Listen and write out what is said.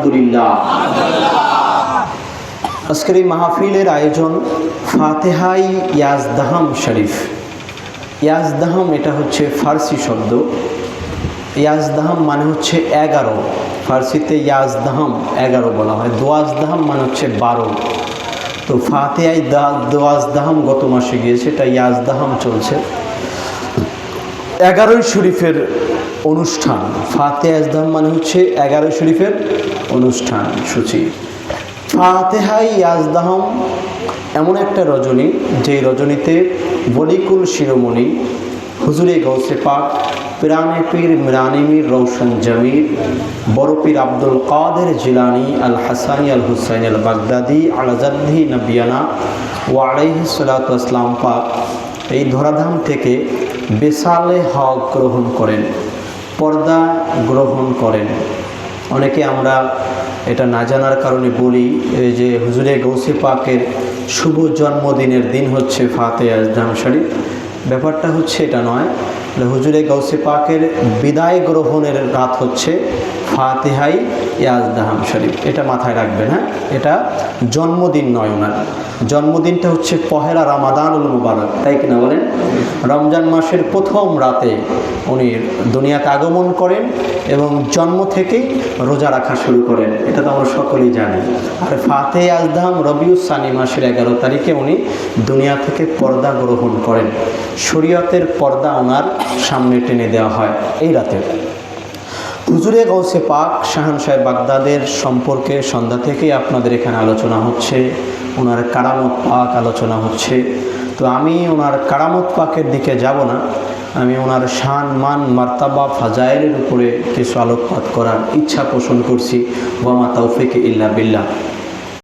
আলহামদুলিল্লাহ। আজকের এই মাহফিলের আয়োজন ফাতেহাই ইয়াজদাহাম শরীফ। ইয়াজদাহাম এটা হচ্ছে ফার্সি শব্দ। ইয়াজদাহাম মানে হচ্ছে এগারো। ফার্সিতে ইয়াজদাহাম এগারো বলা হয়। দোয়াজদাহাম মানে হচ্ছে বারো। তো ফাতেহাই দোয়াজদাহাম গত মাসে গিয়েছে, এটা ইয়াজদাহাম চলছে। এগারোই শরীফের অনুষ্ঠান। ফাতে আজদাম মানে হচ্ছে এগারো শরীফের অনুষ্ঠান সূচি। ফাতেহাই ইয়াজদাহম এমন একটা রজনী যেই রজনীতে বলিকুল শিরোমণি, হুজুরে গৌসে পাক পিরানে পীর মিরানিমির রৌশন জমির বড় পীর আব্দুল কাদের জিলানি আল হাসানি আল হুসাইন আল বাগদাদি আলাজাদ্দি নবিয়ানা ও আলাইহি সালাতাম পাক এই ধরাধাম থেকে বেসালে হক গ্রহণ করেন। পর্দা গ্রহণ করেন। অনেকে আমরা এটা না জানার কারণে বলি যে হুজুরে গৌসে পাকের শুভ জন্মদিনের দিন হচ্ছে ফাতে আজদাম ব্যাপারটা হচ্ছে এটা নয় হুজুরে গৌসে পাকের বিদায় গ্রহণের রাত হচ্ছে ফাতেহাই ইয়াজদাহাম শরীফ এটা মাথায় রাখবেন হ্যাঁ? এটা জন্মদিন নয় ওনার। জন্মদিনটা হচ্ছে পহেলা রামাদানুল মুবারক, তাই কিনা বলেন? রমজান মাসের প্রথম রাতে উনি দুনিয়াতে আগমন করেন এবং জন্ম থেকেই রোজা রাখা শুরু করেন। এটা তো আমরা সকলেই জানি। আর ফাতে আজদাম রবিউস সানি মাসের এগারো তারিখে উনি দুনিয়া থেকে পর্দা গ্রহণ করেন। শরীয়তের পর্দা ওনার সামনে টেনে দেওয়া হয় এই রাতে। হুজুরে গৌসে পাক শাহান সাহেব বাগদাদের সম্পর্কে সন্ধ্যা থেকেই আপনাদের এখানে আলোচনা হচ্ছে। ওনার কারামত পাক আলোচনা হচ্ছে। তো আমি ওনার কারামত পাকের দিকে যাব না। আমি ওনার শান, মান, মার্তাবা, ফাজাইলের উপরে কিছু আলোকপাত করার ইচ্ছা পোষণ করছি। ওয়ামা তৌফিক ইল্লা বিল্লাহ।